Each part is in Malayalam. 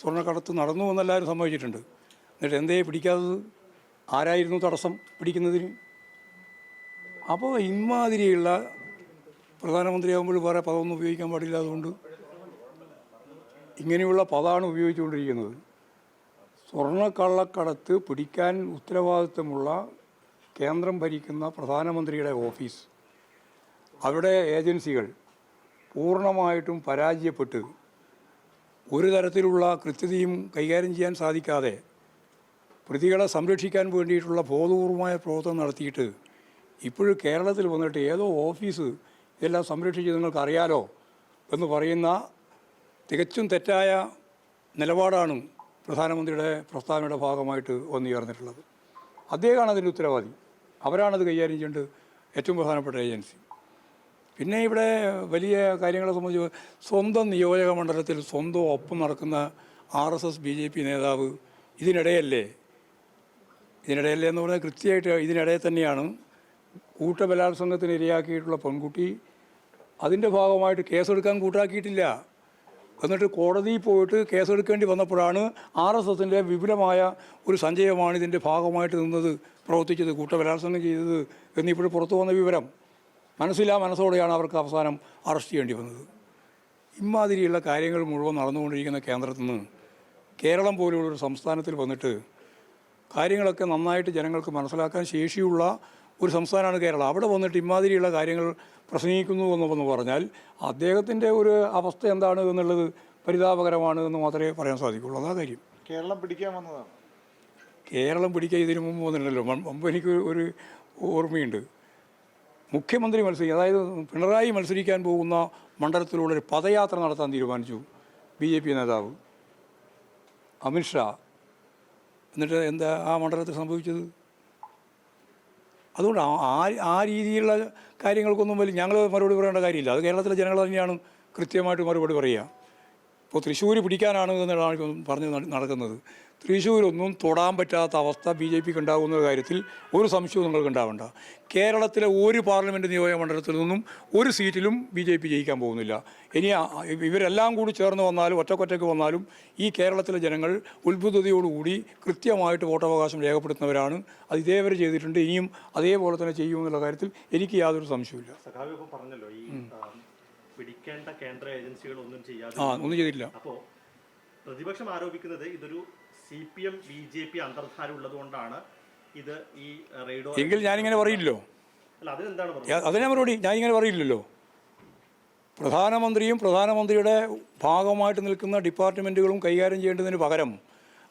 സ്വർണക്കടത്ത് നടന്നു എന്നെല്ലാവരും സമ്മതിച്ചിട്ടുണ്ട്. എന്നിട്ട് എന്തേ പിടിക്കാത്തത്? ആരായിരുന്നു തടസ്സം പിടിക്കുന്നതിന്? അപ്പോൾ ഇമാതിരിയുള്ള പ്രധാനമന്ത്രിയാകുമ്പോൾ വേറെ പദമൊന്നും ഉപയോഗിക്കാൻ പാടില്ല അതുകൊണ്ട് ഇങ്ങനെയുള്ള പദമാണ് ഉപയോഗിച്ചുകൊണ്ടിരിക്കുന്നത്. സ്വർണക്കള്ളക്കടത്ത് പിടിക്കാൻ ഉത്തരവാദിത്തമുള്ള കേന്ദ്രം ഭരിക്കുന്ന പ്രധാനമന്ത്രിയുടെ ഓഫീസ്. അവരുടെ ഏജൻസികൾ പൂർണമായിട്ടും പരാജയപ്പെട്ട് ഒരു തരത്തിലുള്ള കൃത്യതയും കൈകാര്യം ചെയ്യാൻ സാധിക്കാതെ പ്രതികളെ സംരക്ഷിക്കാൻ വേണ്ടിയിട്ടുള്ള ബോധപൂർവമായ പ്രവർത്തനം നടത്തിയിട്ട് ഇപ്പോഴും കേരളത്തിൽ വന്നിട്ട് ഏതോ ഓഫീസ് ഇതെല്ലാം സംരക്ഷിച്ച് നിങ്ങൾക്കറിയാലോ എന്ന് പറയുന്ന തികച്ചും തെറ്റായ നിലപാടാണ് പ്രധാനമന്ത്രിയുടെ പ്രസ്താവനയുടെ ഭാഗമായിട്ട് വന്നു ചേർന്നിട്ടുള്ളത് അദ്ദേഹമാണ് അതിന്റെ ഉത്തരവാദി. അവരാണത് കൈകാര്യം ചെയ്യേണ്ടത് ഏറ്റവും പ്രധാനപ്പെട്ട ഏജൻസി. പിന്നെ ഇവിടെ വലിയ കാര്യങ്ങളെ സംബന്ധിച്ച് സ്വന്തം നിയോജക മണ്ഡലത്തിൽ സ്വന്തം ഒപ്പം നടക്കുന്ന R S S B J P നേതാവ് ഇതിനിടയല്ലേ? ഇതിനിടയല്ലേ എന്ന് പറഞ്ഞാൽ കൃത്യമായിട്ട് ഇതിനിടയിൽ തന്നെയാണ് കൂട്ടബലാത്സംഗത്തിന് ഇരയാക്കിയിട്ടുള്ള പെൺകുട്ടി അതിന്റെ ഭാഗമായിട്ട് കേസെടുക്കാൻ കൂട്ടാക്കിയിട്ടില്ല. എന്നിട്ട് കോടതിയിൽ പോയിട്ട് കേസെടുക്കേണ്ടി വന്നപ്പോഴാണ് ആർ എസ് എസിന്റെ വിപുലമായ ഒരു സഞ്ചയമാണ് ഇതിന്റെ ഭാഗമായിട്ട് നിന്നത് പ്രവർത്തിച്ചത് കൂട്ടബലാത്സംഗം ചെയ്തത് എന്നിപ്പോഴും പുറത്തു വന്ന വിവരം. മനസ്സിലാ മനസ്സോടെയാണ് അവർക്ക് അവസാനം അറസ്റ്റ് ചെയ്യേണ്ടി വന്നത്. ഇമാതിരിയുള്ള കാര്യങ്ങൾ മുഴുവൻ നടന്നുകൊണ്ടിരിക്കുന്ന കേന്ദ്രത്തിൽ നിന്ന് കേരളം പോലെയുള്ളൊരു സംസ്ഥാനത്തിൽ വന്നിട്ട് കാര്യങ്ങളൊക്കെ നന്നായിട്ട് ജനങ്ങൾക്ക് മനസ്സിലാക്കാൻ ശേഷിയുള്ള ഒരു സംസ്ഥാനമാണ് കേരളം. അവിടെ വന്നിട്ട് ഇമാതിരിയുള്ള കാര്യങ്ങൾ പ്രസംഗിക്കുന്നു എന്ന് പറഞ്ഞാൽ അദ്ദേഹത്തിന്റെ ഒരു അവസ്ഥ എന്താണ് എന്നുള്ളത് പരിതാപകരമാണ് എന്ന് മാത്രമേ പറയാൻ സാധിക്കുള്ളൂ അതാ കാര്യം. കേരളം പിടിക്കാൻ വന്നതാണ്. കേരളം പിടിക്കാൻ ഇതിനു മുമ്പ് വന്നിട്ടുണ്ടല്ലോ മുമ്പ് എനിക്ക് ഒരു ഓർമ്മയുണ്ട്. മുഖ്യമന്ത്രി മത്സരിക്കുക അതായത് പിണറായി മത്സരിക്കാൻ പോകുന്ന മണ്ഡലത്തിലൂടെ ഒരു പദയാത്ര നടത്താൻ തീരുമാനിച്ചു ബി ജെ പി നേതാവ്. അമിത്ഷാ എന്നിട്ട് എന്താ ആ മണ്ഡലത്തിൽ സംഭവിച്ചത്? അതുകൊണ്ട് ആ- ആ രീതിയിലുള്ള കാര്യങ്ങൾക്കൊന്നും വലിയ ഞങ്ങൾ മറുപടി പറയേണ്ട കാര്യമില്ല. അത് കേരളത്തിലെ ജനങ്ങൾ തന്നെയാണ് കൃത്യമായിട്ട് മറുപടി പറയുക. ഇപ്പോൾ തൃശ്ശൂർ പിടിക്കാനാണ് എന്നുള്ളതാണ് പറഞ്ഞ് നട- നടക്കുന്നത്. തൃശ്ശൂരൊന്നും തൊടാൻ പറ്റാത്ത അവസ്ഥ ബി ജെ പിക്ക് ഉണ്ടാകുന്ന കാര്യത്തിൽ ഒരു സംശയവും നിങ്ങൾക്ക് ഉണ്ടാവണ്ട. കേരളത്തിലെ ഒരു പാർലമെന്റ് നിയോജക മണ്ഡലത്തിൽ നിന്നും ഒരു സീറ്റിലും ബി ജെ പി ജയിക്കാൻ പോകുന്നില്ല. ഇനി ഇവരെല്ലാം കൂടി ചേർന്ന് വന്നാലും ഒറ്റക്കൊറ്റയ്ക്ക് വന്നാലും ഈ കേരളത്തിലെ ജനങ്ങൾ ഉത്ബുദ്ധതയോടുകൂടി കൃത്യമായിട്ട് വോട്ടവകാശം രേഖപ്പെടുത്തുന്നവരാണ്. അത് ഇതേവരെ ചെയ്തിട്ടുണ്ട്. ഇനിയും അതേപോലെ തന്നെ ചെയ്യുമെന്നുള്ള കാര്യത്തിൽ എനിക്ക് യാതൊരു സംശയവുമില്ല. സഖാവ് പറഞ്ഞല്ലോ ഈ പിടിക്കേണ്ട കേന്ദ്ര ഏജൻസികൾ ഒന്നും ചെയ്യാതെ ആ ഒന്നും ചെയ്തിട്ടില്ല. അപ്പോ പ്രതിപക്ഷം ആരോപിക്കുന്നത് ഇതൊരു C P M B J P അന്തർധാര ഉള്ളതുകൊണ്ടാണ് ഇത് ഈ റെയ്ഡോ എങ്കിൽ ഞാനിങ്ങനെ പറയില്ലോ അല്ല അതിനെന്താണ് പറഞ്ഞത്? അതിനെ മറുപടി ഞാനിങ്ങനെ പറയില്ലല്ലോ. പ്രധാനമന്ത്രിയും പ്രധാനമന്ത്രിയുടെ ഭാഗമായിട്ട് നിൽക്കുന്ന ഡിപ്പാർട്ട്മെന്റുകളും കൈകാര്യം ചെയ്യേണ്ടതിന് പകരം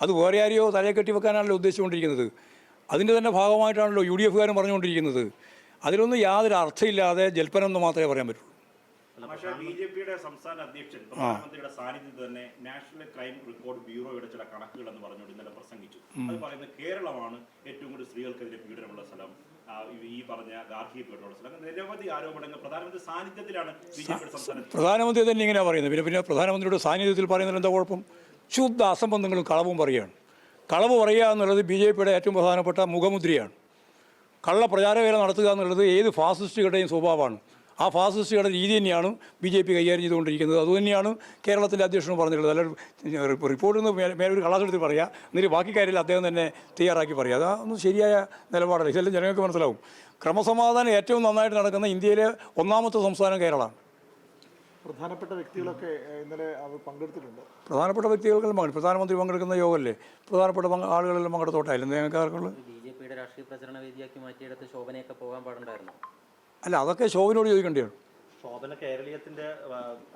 അത് വേറെ ആരെയോ തലയെ കെട്ടി വെക്കാനാണല്ലോ ഉദ്ദേശിച്ചുകൊണ്ടിരിക്കുന്നത്. അതിന്റെ തന്നെ ഭാഗമായിട്ടാണല്ലോ യു ഡി എഫുകാരും പറഞ്ഞുകൊണ്ടിരിക്കുന്നത്. അതിലൊന്നും യാതൊരു അർത്ഥമില്ലാതെ ജൽപ്പനം എന്ന് മാത്രമേ പറയാൻ പറ്റുള്ളൂ. ബി ജെ പിയുടെ സംസ്ഥാന അധ്യക്ഷൻ പ്രധാനമന്ത്രിയുടെ സാന്നിധ്യത്തിൽ തന്നെ നാഷണൽ ക്രൈം റെക്കോർഡ് ബ്യൂറോയുടെ ചില കണക്കുകൾ എന്ന് പറഞ്ഞുകൊണ്ട് ഇന്നലെ പ്രസംഗിച്ചു. അത് പറയുന്നത് കേരളമാണ് ഏറ്റവും കൂടുതൽ സ്ത്രീകൾക്കെതിരെ പീഡനമുള്ള സ്ഥലം. ഈ പറഞ്ഞ ഗാർഹിക പീഡനമുള്ള സ്ഥലം. നിരവധി ആരോപണങ്ങൾ പ്രധാനമന്ത്രി സാന്നിധ്യത്തിലാണ് ബി ജെ പിയുടെ സംസ്ഥാന പ്രധാനമന്ത്രി തന്നെ ഇങ്ങനെയാണ് പറയുന്നത്. പിന്നെ പിന്നെ പ്രധാനമന്ത്രിയുടെ സാന്നിധ്യത്തിൽ പറയുന്നതിൽ എന്താ കുഴപ്പം? ശുദ്ധ അസംബന്ധങ്ങളും കളവും പറയുകയാണ്. കളവ് പറയുക എന്നുള്ളത് ബി ജെ പിയുടെ ഏറ്റവും പ്രധാനപ്പെട്ട മുഖമുദ്രയാണ്. കള്ള പ്രചാരവേല നടത്തുക എന്നുള്ളത് ഏത് ഫാസിസ്റ്റുകളുടെയും സ്വഭാവമാണ്. ആ ഫാസിസ്റ്റുകളുടെ രീതി തന്നെയാണ് ബി ജെ പി കൈകാര്യം ചെയ്തുകൊണ്ടിരിക്കുന്നത്. അതുതന്നെയാണ് കേരളത്തിലെ അധ്യക്ഷനും പറഞ്ഞിട്ടുള്ളത്. അല്ല റിപ്പോർട്ടിൽ നിന്ന് മേലെ ഒരു കള്ളാസെടുത്ത് പറയുക എന്നിട്ട് ബാക്കി കാര്യത്തിൽ അദ്ദേഹം തന്നെ തയ്യാറാക്കി പറയുക അതൊന്നും ശരിയായ നിലപാടല്ല. ഇതെല്ലാം ജനങ്ങൾക്ക് മനസ്സിലാവും. ക്രമസമാധാനം ഏറ്റവും നന്നായിട്ട് നടക്കുന്ന ഇന്ത്യയിലെ ഒന്നാമത്തെ സംസ്ഥാനം കേരളമാണ്. പ്രധാനപ്പെട്ട വ്യക്തികളൊക്കെ ഇന്നലെ അവർ പങ്കെടുത്തിട്ടുണ്ട്. പ്രധാനപ്പെട്ട വ്യക്തികൾക്കെല്ലാം പങ്കെടുക്കും പ്രധാനമന്ത്രി പങ്കെടുക്കുന്ന യോഗമല്ലേ പ്രധാനപ്പെട്ട ആളുകളെല്ലാം പങ്കെടുത്തോട്ടായാലും നിങ്ങൾക്ക് ആർക്കുള്ളത് ബി ജെ പിയുടെ രാഷ്ട്രീയ പ്രചരണ വേദിയാക്കി മാറ്റിയെടുത്ത് ശോഭനയൊക്കെ പോകാൻ പാടുണ്ടായിരുന്നു? അല്ല അതൊക്കെ ശോഭനോട് ചോദിക്കേണ്ടതാണ് ശോഭന കേരളീയത്തിന്റെ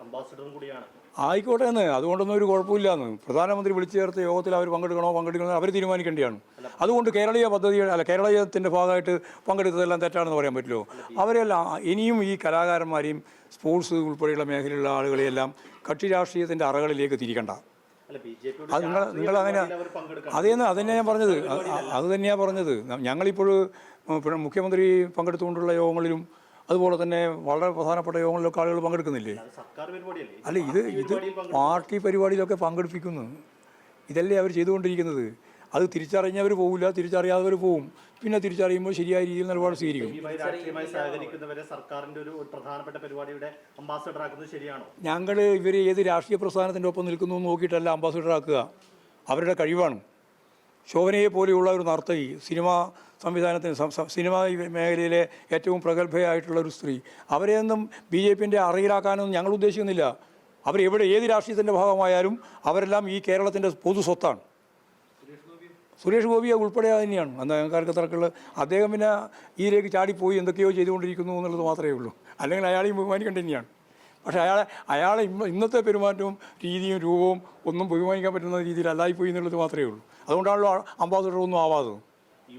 അംബാസിഡറും കൂടിയാണ്. ആയിക്കോട്ടെ എന്ന് അതുകൊണ്ടൊന്നും ഒരു കുഴപ്പമില്ല എന്ന് പ്രധാനമന്ത്രി വിളിച്ചു ചേർത്ത യോഗത്തിൽ അവർ പങ്കെടുക്കണോ പങ്കെടുക്കണോ അവർ തീരുമാനിക്കേണ്ടതാണ് അതുകൊണ്ട് കേരളീയ പദ്ധതി അല്ല കേരളീയത്തിന്റെ ഭാഗമായിട്ട് പങ്കെടുത്തതെല്ലാം തെറ്റാണെന്ന് പറയാൻ പറ്റുമോ അവരെല്ലാം ഇനിയും ഈ കലാകാരന്മാരെയും സ്പോർട്സ് ഉൾപ്പെടെയുള്ള മേഖലയിലുള്ള ആളുകളെയെല്ലാം കക്ഷി രാഷ്ട്രീയത്തിന്റെ അറകളിലേക്ക് തിരിക്കണ്ട. അത് നിങ്ങൾ നിങ്ങൾ അങ്ങനെ അതേന്ന് അത് തന്നെയാണ് ഞാൻ പറഞ്ഞത്. അത് തന്നെയാണ് പറഞ്ഞത്. ഞങ്ങളിപ്പോൾ മുഖ്യമന്ത്രി പങ്കെടുത്തുകൊണ്ടുള്ള യോഗങ്ങളിലും അതുപോലെ തന്നെ വളരെ പ്രധാനപ്പെട്ട യോഗങ്ങളിലൊക്കെ ആളുകൾ പങ്കെടുക്കുന്നില്ലേ? അല്ല ഇത് ഇത് പാർട്ടി പരിപാടിയിലൊക്കെ പങ്കെടുപ്പിക്കുന്നു. ഇതല്ലേ അവർ ചെയ്തുകൊണ്ടിരിക്കുന്നത്. അത് തിരിച്ചറിഞ്ഞവർ പോകില്ല തിരിച്ചറിയാത്തവർ പോകും പിന്നെ തിരിച്ചറിയുമ്പോൾ ശരിയായ രീതിയിൽ നിലപാട് സ്വീകരിക്കും. ഞങ്ങൾ ഇവർ ഏത് രാഷ്ട്രീയ പ്രസ്ഥാനത്തിന്റെ ഒപ്പം നിൽക്കുന്നു എന്ന് നോക്കിയിട്ടല്ല അംബാസിഡർ ആക്കുക. അവരുടെ കഴിവാണ്. ശോഭനയെ പോലെയുള്ള ഒരു നർത്തകി സിനിമ സംവിധാനത്തിന് സിനിമ മേഖലയിലെ ഏറ്റവും പ്രഗത്ഭയായിട്ടുള്ള ഒരു സ്ത്രീ. അവരെയൊന്നും ബി ജെ പിന്റെ അറയിലാക്കാനൊന്നും ഞങ്ങൾ ഉദ്ദേശിക്കുന്നില്ല. അവരെവിടെ ഏത് രാഷ്ട്രീയത്തിന്റെ ഭാഗമായാലും അവരെല്ലാം ഈ കേരളത്തിന്റെ പൊതു സ്വത്താണ്. സുരേഷ് ഗോപിയെ ഉൾപ്പെടെ തന്നെയാണ്. അന്ന് ഞങ്ങൾക്കാർക്ക് തർക്കമുള്ള അദ്ദേഹം പിന്നെ ഇതിലേക്ക് ചാടിപ്പോയി എന്തൊക്കെയോ ചെയ്തുകൊണ്ടിരിക്കുന്നു എന്നുള്ളത് മാത്രമേ ഉള്ളൂ. അല്ലെങ്കിൽ അയാളെയും ബഹുമാനിക്കേണ്ട തന്നെയാണ്. പക്ഷേ അയാളെ അയാളെ ഇന്നത്തെ പെരുമാറ്റവും രീതിയും രൂപവും ഒന്നും ബഹുമാനിക്കാൻ പറ്റുന്ന രീതിയിൽ അല്ലായിപ്പോയി എന്നുള്ളത് മാത്രമേ ഉള്ളൂ. അതുകൊണ്ടാണല്ലോ അംബാസഡർ ഒന്നും ആവാത്തത്.